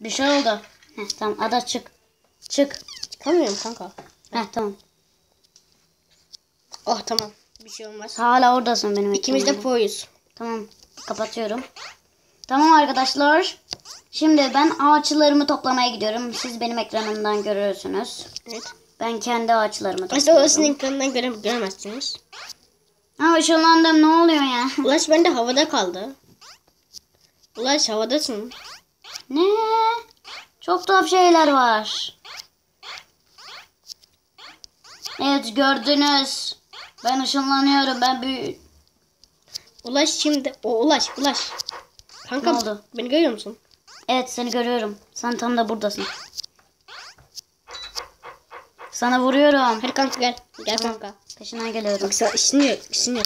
Bir şey oldu. Heh, tamam Ada çık. Çık. Çıkamıyorum kanka. Heh tamam. Oh tamam. Bir şey olmaz. Hala oradasın benim İkimiz de proyuz. Tamam. Kapatıyorum. Tamam arkadaşlar. Şimdi ben ağaçlarımı toplamaya gidiyorum. Siz benim ekranımdan görüyorsunuz. Evet. Ben kendi ağaçlarımı topluyorum. orasının ekranından göre, göremezsiniz. Ha ışınlandım ne oluyor ya? Ulaş bende havada kaldı. Ulaş havadasın. Ne? Çok tuhaf şeyler var. Evet gördünüz. Ben ışınlanıyorum. Ben bir... Ulaş şimdi. O ulaş ulaş. Kanka Ne oldu? beni görüyor musun? Evet seni görüyorum. Sen tam da buradasın. Sana vuruyorum. Hadi kanka gel. Gel kanka. Peşinden geliyorum. Bak sen işini işini.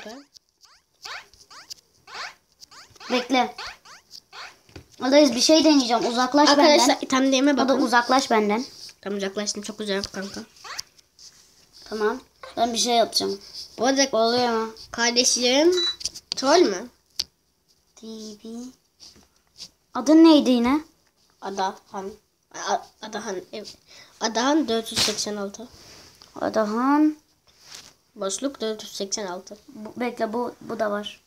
Bekle. Adayız bir şey deneyeceğim. Uzaklaş Arkadaşlar benden. O da bakın. uzaklaş benden. Tam uzaklaştım çok güzel kanka. Tamam. Ben bir şey yapacağım. Bu arada Oluyor mu? kardeşlerim troll mü? TV. Adın neydi yine? Adahan. Adahan. Evet. Adahan 486. Adahan. Boşluk 486. Bu, bekle bu bu da var.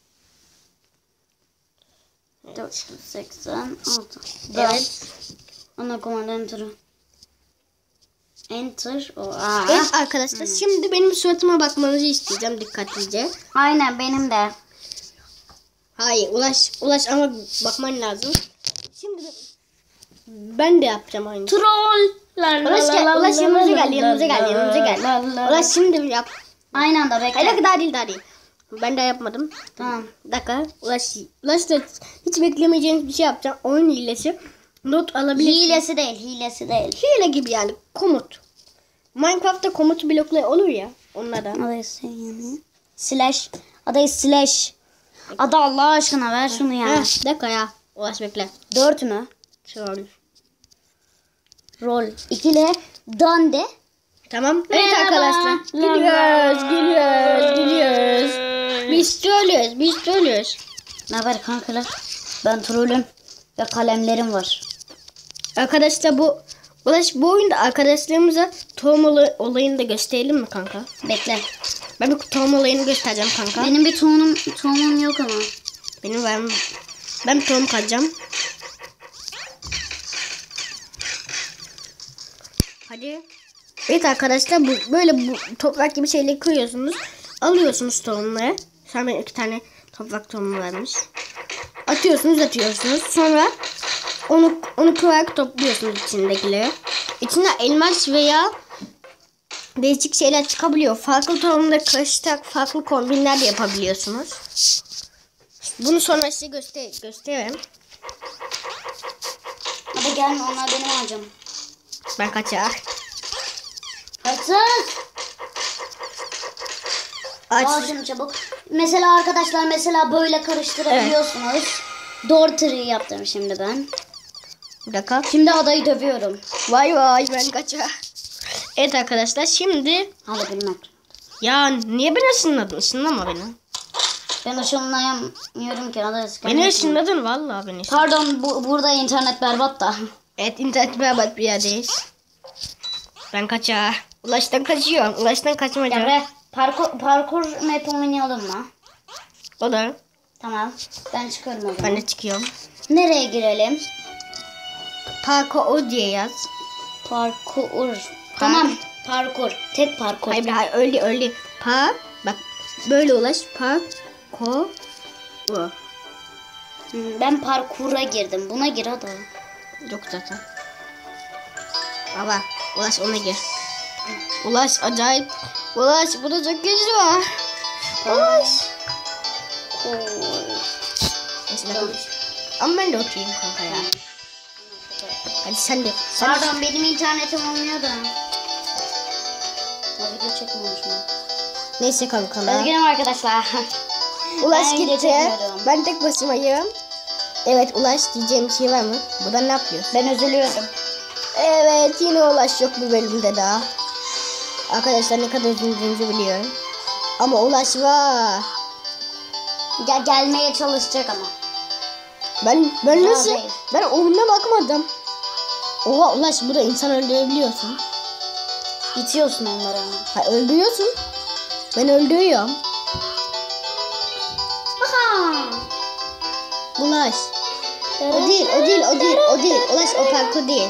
486. Evet. Ana komanda. Enter. O, aa. Evet arkadaşlar şimdi benim suratıma bakmanızı isteyeceğim dikkatlice. Aynen benim de. Hayır ulaş ulaş ama bakman lazım. Şimdi ben de yapacağım aynı. Troll. Ulaş gel, ulaş yanımıza gel, yanımıza gel, yanımıza gel. Ulaş şimdi yap. Aynı anda bekle. Hayır daha değil daha değil. Ben de yapmadım. Tamam. Dakika. Ulaş, ulaş da hiç beklemeyeceğiniz bir şey yapacağım. Oyun hilesi. Not alabilir. Hilesi değil, hilesi değil. Hile gibi yani komut. Minecraft'ta komut blokları olur ya. Onlardan. Adayız yani. Slash. Adayız slash. Ada Allah aşkına ver şunu ya. Heh, bir dakika ya. Ulaş bekle. Dört mü? Troll. Rol. İkili. Dande. Tamam. Evet arkadaşlar. Gülüyoruz, gülüyoruz, Biz trollüyoruz, biz trollüyoruz. Ne haber kankalar? Ben trollüm. Ve kalemlerim var. Arkadaşlar bu Ulaş bu oyunda arkadaşlarımıza tohum olay- olayını da gösterelim mi kanka? Bekle. Ben bir tohum olayını göstereceğim kanka. Benim bir tonum, tonum yok ama. Benim ben ben bir tohum kazacağım. Hadi. Evet arkadaşlar bu böyle bu toprak gibi şeyleri koyuyorsunuz. Alıyorsunuz tohumları. Benim iki tane toprak tohumu vermiş. Atıyorsunuz atıyorsunuz. Sonra onu onu koyarak topluyorsunuz içindekileri. İçinden elmas veya değişik şeyler çıkabiliyor. Farklı tohumları karıştırarak farklı kombinler de yapabiliyorsunuz. Bunu sonra size göster gösteririm. Hadi gelme onlar benim ağacım. Ben kaçar. Al şunu çabuk. Mesela arkadaşlar mesela böyle karıştırabiliyorsunuz. Door tree yaptım şimdi ben. Bir dakika. Şimdi adayı dövüyorum. Vay vay ben kaçar. Evet arkadaşlar şimdi Hadi bilmem. ya niye beni ışınladın? Işınlama beni. Ben ışınlayamıyorum ki adayı Beni ışınladın vallahi beni. Pardon bu, burada internet berbat da. Evet internet berbat bir yerdeyiz. Ben kaçar. Ulaştan kaçıyorum. Ulaştan kaçmaca. Emre parkur, parkur map oynayalım mı? O da. Tamam. Ben çıkıyorum o zaman. Ben de çıkıyorum. Nereye girelim? Parko o diye yaz. Parkur. Tamam. Parkur. Tek parkur. Hayır hayır öyle öyle. Pa bak böyle ulaş. Pa ko o. Hmm, Ben parkura girdim. Buna gir hadi. Yok zaten. Baba ulaş ona gir. Ulaş acayip. Ulaş burada çok gücü var. Ulaş. Ben Ama ben de oturayım kanka ya. Hadi sen de. Sen de. Pardon benim internetim olmuyor da. Ya video çekmiyormuşum. Neyse kanka. Üzgünüm arkadaşlar. Ulaş Ben gitti. Ben tek başımayım. Evet Ulaş diyeceğim bir şey var mı? Burada ne yapıyorsun? Ben üzülüyorum. Evet yine Ulaş yok bu bölümde daha. Arkadaşlar ne kadar üzüldüğünüzü biliyorum. Ama Ulaş var. Gel gelmeye çalışacak ama. Ben ben Daha nasıl? değil. Ben oyuna bakmadım. Oha Ulaş burada insan öldürebiliyorsun. İtiyorsun onları ama. Ha, öldürüyorsun. Ben öldürüyorum. Aha. Ulaş. O değil, o değil, o değil, o değil. Ulaş o parkur değil.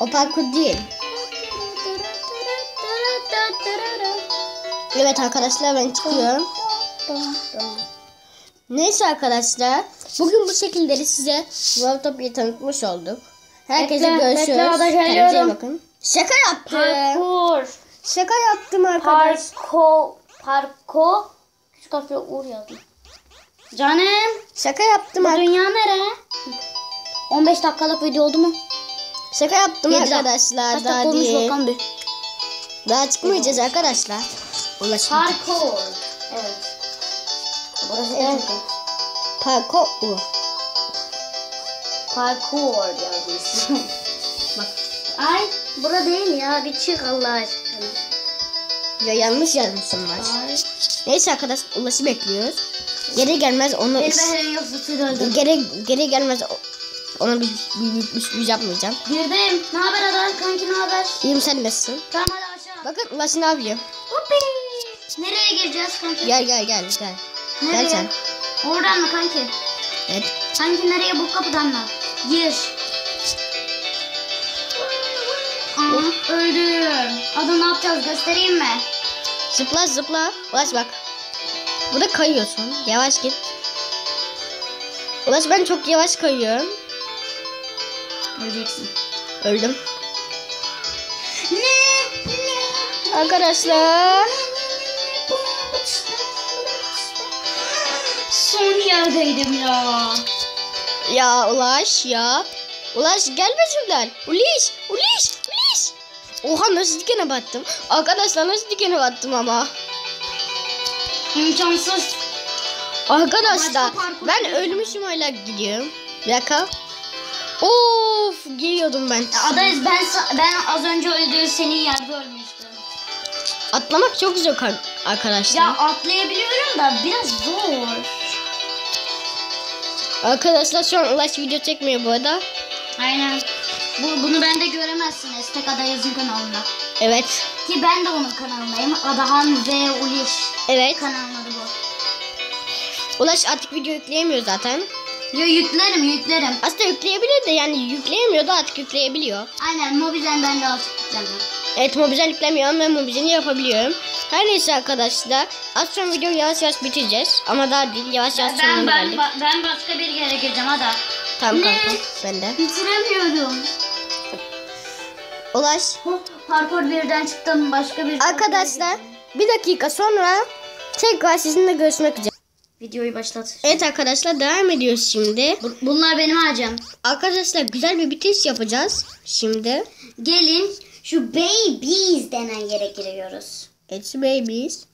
O parkur değil. Evet arkadaşlar ben çıkıyorum. Neyse arkadaşlar. Bugün bu şekilde size World tanıtmış olduk. Herkese Bekle, görüşürüz. bekle, Kendinize bakın. Şaka yaptım. Parkur. Şaka yaptım arkadaş. Parko. Parko. Küçük harfle uğur yazdım. Canım. Şaka yaptım Bu dünya nere? 15 dakikalık video oldu mu? Şaka yaptım Yedi arkadaşlar. Kaç Daha dakika olmuş bakalım bir. Daha çıkmayacağız arkadaşlar. Ulaşın. Parkur. Evet. Burası Evet. Parkur. Parkur yazmışsın. Bak. Ay bura değil ya. Bir çık Allah aşkına. Ya yanlış yazmışım var. Neyse arkadaş ulaşı bekliyoruz. Geri gelmez onu geri geri gelmez ona bir, bir, bir, yapmayacağım. Girdim. Ne haber adam? Kanki ne haber? İyiyim sen nasılsın? Tamam hadi aşağı. Bakın ulaşı ne yapıyor? Hoppi. Nereye gireceğiz kanki? Gel gel gel gel. Nereye? Gel sen. Oradan mı kanki? Evet. Kanki nereye bu kapıdan mı? Gir. Aa, öldüm. Adı ne yapacağız göstereyim mi? Zıpla zıpla. Ulaş bak. Burada kayıyorsun. Yavaş git. Ulaş ben çok yavaş kayıyorum. Öleceksin. Öldüm. Ne? Ne? Arkadaşlar. Son yerdeydim ya. Ya Ulaş ya. Ulaş gelme şuradan. Uliş. Uliş. Uliş. Oha nasıl dikene battım. Arkadaşlar nasıl dikene battım ama. İmkansız. Arkadaşlar ben ölmüşüm hala gidiyorum. Bir dakika. Of giriyordum ben. Adayız ben ben az önce öldüğü senin yerde ölmüştüm. Atlamak çok zor ar- arkadaşlar. Ya atlayabiliyorum da biraz zor. Arkadaşlar şu an Ulaş video çekmiyor bu arada. Aynen. Bu, bunu bende göremezsiniz tek Adayız'ın kanalında. Evet. Ki ben de onun kanalındayım. Adahan ve Uliş Evet. kanalının adı bu. Ulaş artık video yükleyemiyor zaten. Yo yüklerim yüklerim. Aslında yükleyebilir de yani yükleyemiyor da artık yükleyebiliyor. Aynen mobilden ben de artık yüklemiyorum. Evet mobizen yüklemiyorum ben mobilini yapabiliyorum. Her neyse arkadaşlar az sonra videoyu yavaş yavaş bitireceğiz. Ama daha değil yavaş yavaş Ben, sonuna ben, geldik. ben, ben başka bir yere gireceğim hadi. Tamam Ne? kanka ben de. Bitiremiyorum. Ulaş Parkur birden çıktım başka bir arkadaşlar bir dakika sonra tekrar sizinle görüşmek üzere. Videoyu başlat. Evet arkadaşlar devam ediyoruz şimdi. Bu- Bunlar benim harcam. Arkadaşlar güzel bir bitiş yapacağız şimdi. Gelin şu babies denen yere giriyoruz. Babies.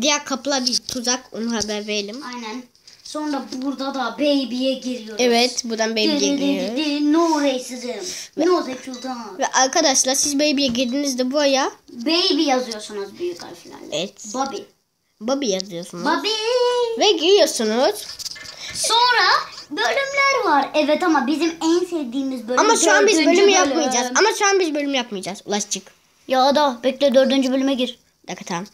Diğer kapılar bir tuzak onu haber verelim. Aynen. Sonra burada da baby'ye giriyoruz. Evet buradan baby'ye giriyoruz. No racism. No sexuality. Ve arkadaşlar siz baby'ye girdiğinizde buraya Baby yazıyorsunuz büyük harflerle. evet Bobby. Bobby yazıyorsunuz. Bobby. Ve giriyorsunuz. Sonra bölümler var. Evet ama bizim en sevdiğimiz bölüm Ama şu an biz bölüm bölüm. yapmayacağız. Ama şu an biz bölüm yapmayacağız. Ulaştık. Ya da bekle dördüncü bölüme gir. Dakika tamam.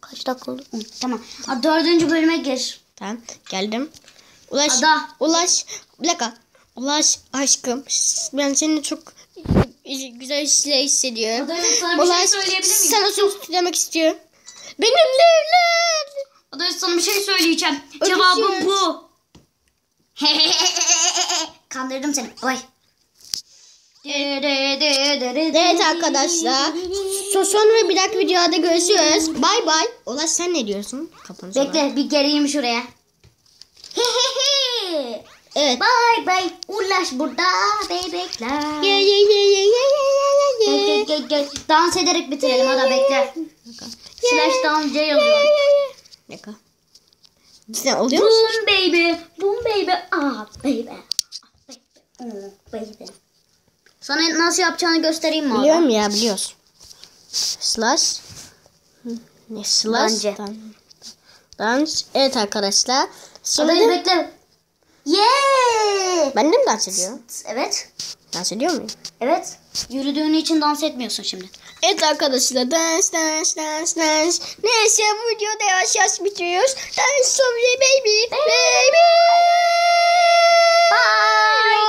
Kaç dakika oldu? Hı, Tamam. Ha, dördüncü bölüme gir. Tamam geldim. Ulaş. Ada. Ulaş. Bir dakika. Ulaş aşkım. Ben seni çok güzel şeyler hissediyorum. Ada sana bir şey Ulaş söyleyebilir miyim? sana söz söylemek istiyorum. Benimle evlen. Ada sana bir şey söyleyeceğim. Öpüşürüz. Cevabım bu. Kandırdım seni. Oy. Evet arkadaşlar. So sonra bir dahaki videoda görüşürüz. Bay bay. Ulaş sen ne diyorsun? Kapanış olarak. Bekle bir geleyim şuraya. Evet. Bye bye. Ulaş burada bebekler. Ye ye ye ye ye ye ye ye. gel gel. Dans ederek bitirelim hadi bekle. Slash down C yazıyor. Dakika. Sen oluyor musun? Boom baby. Boom baby. Ah baby. Ah, baby. Oh, baby. Sana nasıl yapacağını göstereyim mi Biliyorum ya biliyoruz. Slash. Ne slash? Bence. Dance. Evet arkadaşlar. Şimdi Adayı bekle. Yeah! Ben de mi dans ediyor? Evet. Dans ediyor muyum? Evet. Yürüdüğün için dans etmiyorsun şimdi. Evet arkadaşlar dans dans dans dans. Neyse bu videoda yavaş yavaş bitiriyoruz. Dance sobre baby baby. Bye. Bye.